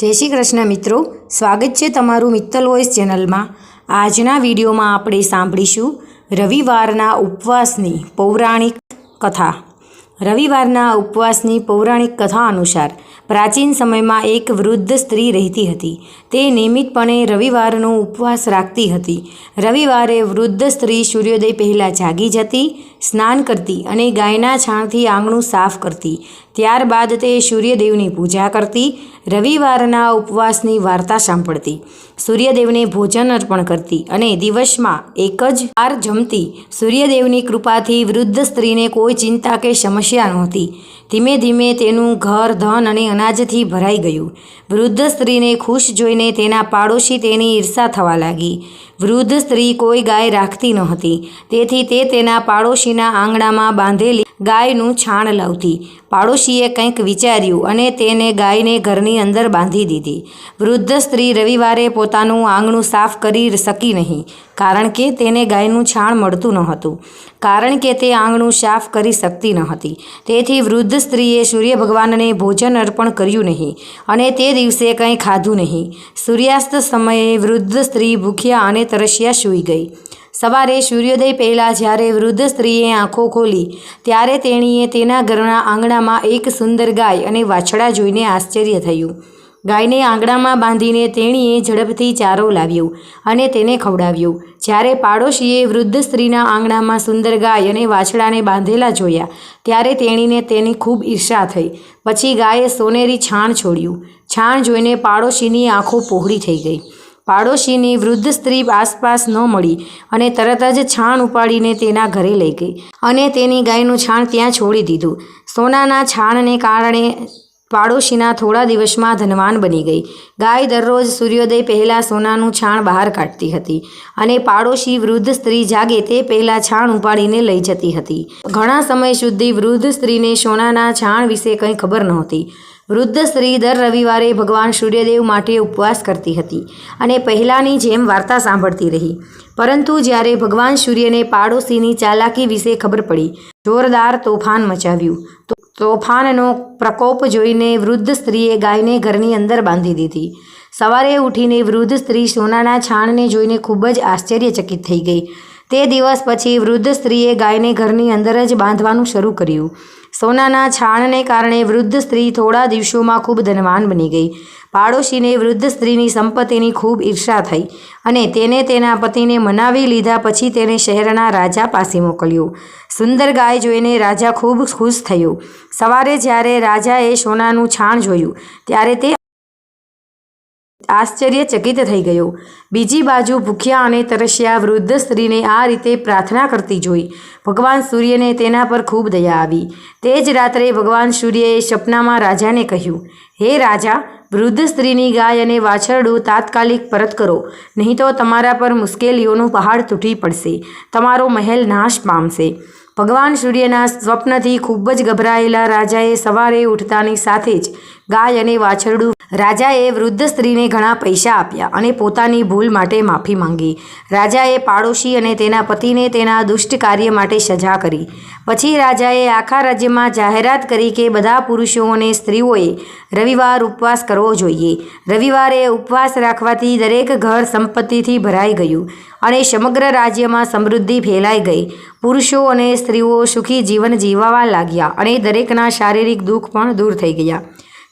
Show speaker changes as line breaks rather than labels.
જય શ્રી કૃષ્ણ મિત્રો. સ્વાગત છે તમારું મિત્તલ વોઇસ ચેનલમાં. આજના વિડીયોમાં આપણે સાંભળીશું રવિવારના ઉપવાસની પૌરાણિક કથા. રવિવારના ઉપવાસની પૌરાણિક કથા અનુસાર પ્રાચીન સમયમાં એક વૃદ્ધ સ્ત્રી રહેતી હતી. તે નિયમિતપણે રવિવારનો ઉપવાસ રાખતી હતી. રવિવારે વૃદ્ધ સ્ત્રી સૂર્યોદય પહેલાં જાગી જતી સ્નાન કરતી અને ગાયના છાણથી આંગણું સાફ કરતી. ત્યારબાદ તે સૂર્યદેવની પૂજા કરતી, રવિવારના ઉપવાસની વાર્તા સાંભળતી. સૂર્યદેવને ભોજન અર્પણ કરતી અને દિવસમાં એક જ વાર જમતી. સૂર્યદેવની કૃપાથી વૃદ્ધ સ્ત્રીને કોઈ ચિંતા કે સમસ્યા નહોતી. ધીમે ધીમે તેનું ઘર, ધન અને અનાજથી ભરાઈ ગયું. વૃદ્ધ સ્ત્રીને ખુશ જોઈને તેના પાડોશી તેની ઈર્ષા થવા લાગી. વૃદ્ધ સ્ત્રી કોઈ ગાય રાખતી નહોતી. તેથી તે તેના પાડોશીના આંગણામાં બાંધેલી ગાયનું છાણ લાવતી. પાડોશીએ કંઈક વિચાર્યું અને તેને ગાયને ઘરની અંદર બાંધી દીધી. વૃદ્ધ સ્ત્રી રવિવારે પોતાનું આંગણું સાફ કરી શકી નહીં, કારણ કે તેને ગાયનું છાણ મળતું ન હતું કારણ કે તે આંગણું સાફ કરી શકતી ન હતી તેથી વૃદ્ધ સ્ત્રીએ સૂર્ય ભગવાનને ભોજન અર્પણ કર્યું નહીં અને તે દિવસે કંઈ ખાધું નહીં. સૂર્યાસ્ત સમયે વૃદ્ધ સ્ત્રી ભૂખ્યા અને તરસ્યા સૂઈ ગઈ. સવારે સૂર્યોદય પહેલાં જ્યારે વૃદ્ધ સ્ત્રીએ આંખો ખોલી, ત્યારે તેણીએ તેના ઘરના આંગણામાં એક સુંદર ગાય અને વાછડા જોઈને આશ્ચર્ય થયું. ગાયને આંગણામાં બાંધીને તેણીએ ઝડપથી ચારો લાવ્યો અને તેને ખવડાવ્યો. જ્યારે પાડોશીએ વૃદ્ધ સ્ત્રીના આંગણામાં સુંદર ગાય અને વાછડાને બાંધેલા જોયા, ત્યારે તેણીને તેની ખૂબ ઈર્ષા થઈ. પછી ગાયે સોનેરી છાણ છોડ્યું. છાણ જોઈને પાડોશીની આંખો પહોળી થઈ ગઈ. પાડોશીની વૃદ્ધ સ્ત્રી આસપાસ ન મળી અને તરત જ છાણ ઉપાડીને તેના ઘરે લઈ ગઈ અને તેની ગાયનું છાણ ત્યાં છોડી દીધું. સોનાના છાણને કારણે પાડોશીના થોડા દિવસમાં ધનવાન બની ગઈ. ગાય દરરોજ સૂર્યોદય પહેલાં સોનાનું છાણ બહાર કાઢતી હતી અને પાડોશી વૃદ્ધ સ્ત્રી જાગે તે પહેલાં છાણ ઉપાડીને લઈ જતી હતી. ઘણા સમય સુધી વૃદ્ધ સ્ત્રીને સોનાના છાણ વિશે કંઈ ખબર નહોતી. વૃદ્ધ સ્ત્રી દર રવિવારે ભગવાન સૂર્યદેવ માટે ઉપવાસ કરતી હતી અને પહેલાંની જેમ વાર્તા સાંભળતી રહી. પરંતુ જ્યારે ભગવાન સૂર્યને પાડોશીની ચાલાકી વિશે ખબર પડી, જોરદાર તોફાન મચાવ્યું. તો, તોફાનનો પ્રકોપ જોઈને વૃદ્ધ સ્ત્રીએ ગાયને ઘરની અંદર બાંધી દીધી. સવારે ઉઠીને વૃદ્ધ સ્ત્રી સોનાના છાણને જોઈને ખૂબ જ આશ્ચર્યચકિત થઈ ગઈ. તે દિવસ પછી વૃદ્ધ સ્ત્રીએ ગાયને ઘરની અંદર જ બાંધવાનું શરૂ કર્યું. સોનાના છાણને કારણે વૃદ્ધ સ્ત્રી થોડા દિવસોમાં ખૂબ ધનવાન બની ગઈ. પાડોશીને વૃદ્ધ સ્ત્રીની સંપત્તિની ખૂબ ઈર્ષા થઈ અને તેને તેના પતિને મનાવી લીધા પછી તેને શહેરના રાજા પાસે મોકલ્યો. સુંદર ગાય જોઈને રાજા ખૂબ ખુશ થયો. સવારે જ્યારે રાજાએ સોનાનું છાણ જોયું, ત્યારે તે આશ્ચર્યચકિત થઈ ગયો. બીજી બાજુ ભૂખ્યા અને તરસ્યા વૃદ્ધ સ્ત્રીને આ રીતે પ્રાર્થના કરતી જોઈ. ભગવાન સૂર્યને તેના પર ખૂબ દયા આવી. તે જ રાત્રે ભગવાન સૂર્યએ સપનામાં રાજાને કહ્યું, હે રાજા, વૃદ્ધ સ્ત્રીની ગાય અને વાછરડું તાત્કાલિક પરત કરો. નહીં તો તમારા પર મુશ્કેલીઓનું પહાડ તૂટી પડશે. તમારો મહેલ નાશ પામશે. ભગવાન સૂર્યના સ્વપ્નથી ખૂબ જ ગભરાયેલા રાજાએ સવારે ઉઠતાની સાથે જ ગાય અને વાછરડું રાજાએ વૃદ્ધ સ્ત્રીને ઘણા પૈસા આપ્યા અને પોતાની ભૂલ માટે માફી માંગી. રાજાએ પાડોશી અને તેના પતિને તેના દુષ્ટ કાર્ય માટે સજા કરી. પછી રાજાએ આખા રાજ્યમાં જાહેરાત કરી કે બધા પુરુષો અને સ્ત્રીઓએ રવિવાર ઉપવાસ કરવો જોઈએ. રવિવારે ઉપવાસ રાખવાથી દરેક ઘર સંપત્તિથી ભરાઈ ગયું અને સમગ્ર રાજ્યમાં સમૃદ્ધિ ફેલાઈ ગઈ. પુરુષો અને સ્ત્રીઓ સુખી જીવન જીવવા લાગ્યા અને દરેકના શારીરિક દુઃખ પણ દૂર થઈ ગયા.